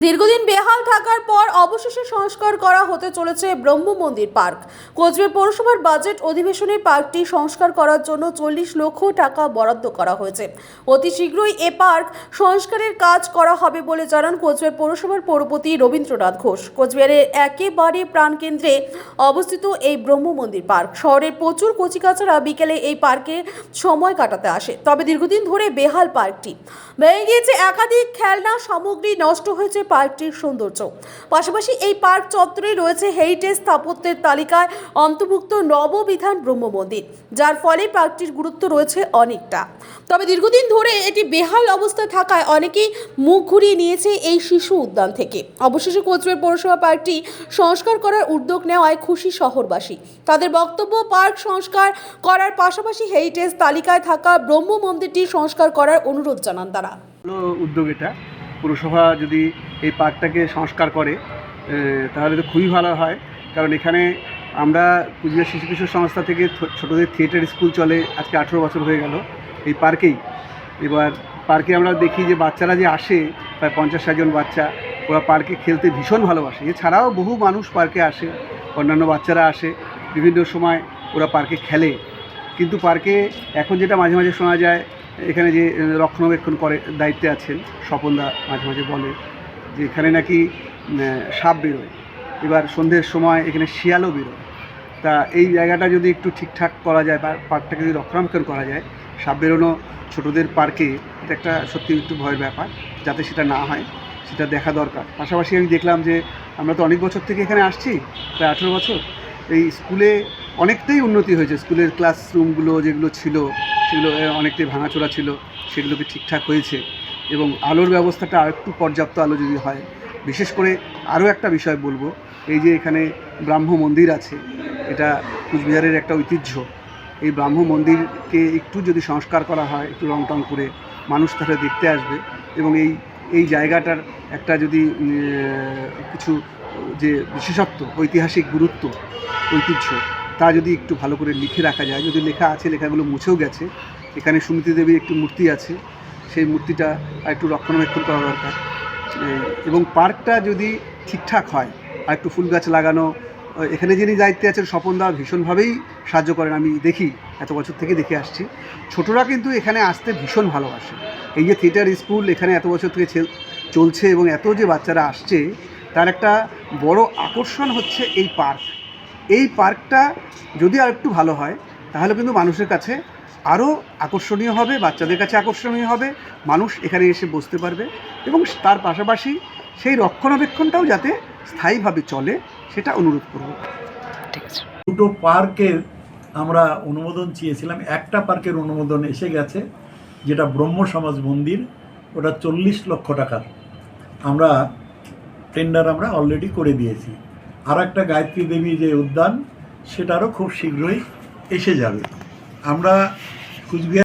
দীর্ঘদিন বেহাল থাকার পর অবশেষে সংস্কার করা হতে চলেছে ব্রহ্ম মন্দির পার্ক। কোচবিহার পৌরসভার বাজেট অধিবেশনে পার্কটি সংস্কার করার জন্য চল্লিশ লক্ষ টাকা বরাদ্দ করা হয়েছে। অতি শীঘ্রই এ পার্ক সংস্কারের কাজ করা হবে বলে জানান কোচবিহার পৌরসভার পৌরপতি রবীন্দ্রনাথ ঘোষ। কোচবিহারের একেবারে প্রাণকেন্দ্রে অবস্থিত এই ব্রহ্ম মন্দির পার্ক। শহরের প্রচুর কচিকাচারা বিকেলে এই পার্কে সময় কাটাতে আসে। তবে দীর্ঘদিন ধরে বেহাল পার্কটি। ভেঙে গিয়েছে একাধিক খেলনা, সামগ্রী নষ্ট হয়েছে পার্কটির সৌন্দর্য। পাশাপাশি এই পার্ক চত্বরে রয়েছে হেরিটেজ স্থাপত্যের তালিকায় অন্তর্ভুক্ত নববিধান ব্রহ্ম মন্দির, যার ফলে পার্কটির গুরুত্ব রয়েছে অনেকটা। তবে দীর্ঘদিন ধরে এটি বেহাল অবস্থায় থাকায় অনেকেই মুখ ঘুরিয়ে নিয়েছে এই শিশু উদ্যান থেকে। অবশেষে কোচবিহার পৌরসভা পার্কটি সংস্কার করার উদ্যোগ নেওয়ায় খুশি শহরবাসী। তাদের বক্তব্য, পার্ক সংস্কার করার পাশাপাশি হেরিটেজ তালিকায় থাকা ব্রহ্ম মন্দিরটি সংস্কার করার অনুরোধ জানান তারা। উদ্যোগ এটা। পুরসভা যদি এই পার্কটাকে সংস্কার করে তাহলে তো খুবই ভালো হয়। কারণ এখানে আমরা কুচবিহার শিশু কিশোর সংস্থা থেকে ছোটোদের থিয়েটার স্কুল চলে, আজকে আঠেরো বছর হয়ে গেল। এই পার্কেই। এবার পার্কে আমরা দেখি যে বাচ্চারা যে আসে, প্রায় পঞ্চাশ ষাট জন বাচ্চা, ওরা পার্কে খেলতে ভীষণ ভালোবাসে। এছাড়াও বহু মানুষ পার্কে আসে, অন্যান্য বাচ্চারা আসে, বিভিন্ন সময় ওরা পার্কে খেলে। কিন্তু পার্কে এখন যেটা মাঝে মাঝে শোনা যায়, এখানে যে রক্ষণাবেক্ষণ করে, দায়িত্বে আছেন স্বপনদা মাঝে মাঝে বলে, যে এখানে নাকি সাপ বেরোয়। এবার সন্ধ্যের সময় এখানে শিয়ালও বেরোয়। তা এই জায়গাটা যদি একটু ঠিকঠাক করা যায় বা পার্কটাকে যদি রক্ষণাবেক্ষণ করা যায়, সাপ বেরোনো ছোটোদের পার্কে এটা একটা সত্যি একটু ভয়ের ব্যাপার, যাতে সেটা না হয়, সেটা দেখা দরকার। পাশাপাশি আমি দেখলাম যে আমরা তো অনেক বছর থেকে এখানে আসছি, প্রায় আঠেরো বছর। এই স্কুলে অনেকটাই উন্নতি হয়েছে। স্কুলের ক্লাসরুমগুলো যেগুলো ছিল, সেগুলো অনেকটাই ভাঙাচোরা ছিল, সেগুলোকে ঠিকঠাক হয়েছে এবং আলোর ব্যবস্থাটা আরেকটু পর্যাপ্ত আলো যদি হয় বিশেষ করে আরও একটা বিষয় বলব, এই যে এখানে ব্রাহ্ম মন্দির আছে, এটা কুচবিহারের একটা ঐতিহ্য। এই ব্রাহ্ম মন্দিরকে একটু যদি সংস্কার করা হয়, একটু রং টং করে মানুষ তাহলে দেখতে আসবে এবং এই এই জায়গাটার একটা যদি কিছু যে বিশেষত্ব, ঐতিহাসিক গুরুত্ব, ঐতিহ্য, তা যদি একটু ভালো করে লিখে রাখা যায়, যদি লেখা আছে, লেখাগুলো মুছেও গেছে, এখানে সুনীতি দেবীর একটি মূর্তি আছে, সেই মূর্তিটা একটু রক্ষণাবেক্ষণ করা দরকার। এবং পার্কটা যদি ঠিকঠাক হয়, আর একটু ফুল গাছ লাগানো এখানে যিনি দায়িত্বে আছেন স্বপনদা ভীষণভাবেই সাহায্য করেন। আমি দেখি, এত বছর থেকে দেখে আসছি। ছোটরা কিন্তু এখানে আসতে ভীষণ ভালোবাসে। এই যে থিয়েটার স্কুল এখানে এত বছর থেকে চলছে এবং এত যে বাচ্চারা আসছে, তার একটা বড় আকর্ষণ হচ্ছে এই পার্ক। এই পার্কটা যদি আর একটু ভালো হয় তাহলে কিন্তু মানুষের কাছে আরও আকর্ষণীয় হবে বাচ্চাদের কাছে আকর্ষণীয় হবে মানুষ এখানে এসে বসতে পারবে এবং তার পাশাপাশি সেই রক্ষণাবেক্ষণটাও যাতে স্থায়ীভাবে চলে সেটা অনুরোধ করব। দুটো পার্কের আমরা অনুমোদন চেয়েছিলাম। একটা পার্কের অনুমোদন এসে গেছে যেটা ব্রহ্ম সমাজ মন্দির ওটা চল্লিশ লক্ষ টাকার। আমরা টেন্ডার আমরা অলরেডি করে দিয়েছি। আর একটা গায়ত্রী দেবী যে উদ্যান সেটারও খুব শীঘ্রই এসে যাবে। আমরা কুচবিহার